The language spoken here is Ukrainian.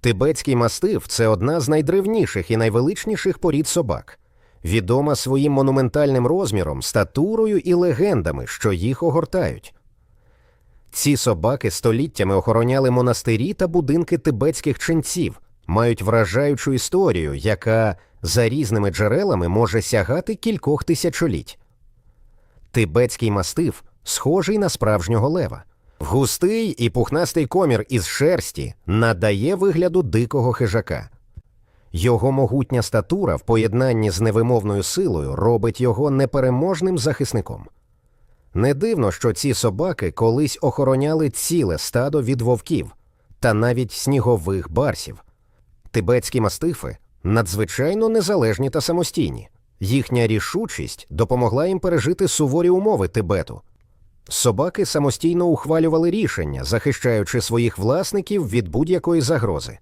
Тибетський мастиф це одна з найдревніших і найвеличніших порід собак, відома своїм монументальним розміром, статурою і легендами, що їх огортають. Ці собаки століттями охороняли монастирі та будинки тибетських ченців, мають вражаючу історію, яка за різними джерелами може сягати кількох тисячоліть. Тибетський мастиф схожий на справжнього лева. Густий і пухнастий комір із шерсті надає вигляду дикого хижака. Його могутня статура в поєднанні з невимовною силою робить його непереможним захисником. Не дивно, що ці собаки колись охороняли ціле стадо від вовків та навіть снігових барсів. Тибетські мастифи надзвичайно незалежні та самостійні. Їхня рішучість допомогла їм пережити суворі умови Тибету. Собаки самостійно ухвалювали рішення, захищаючи своїх власників від будь-якої загрози.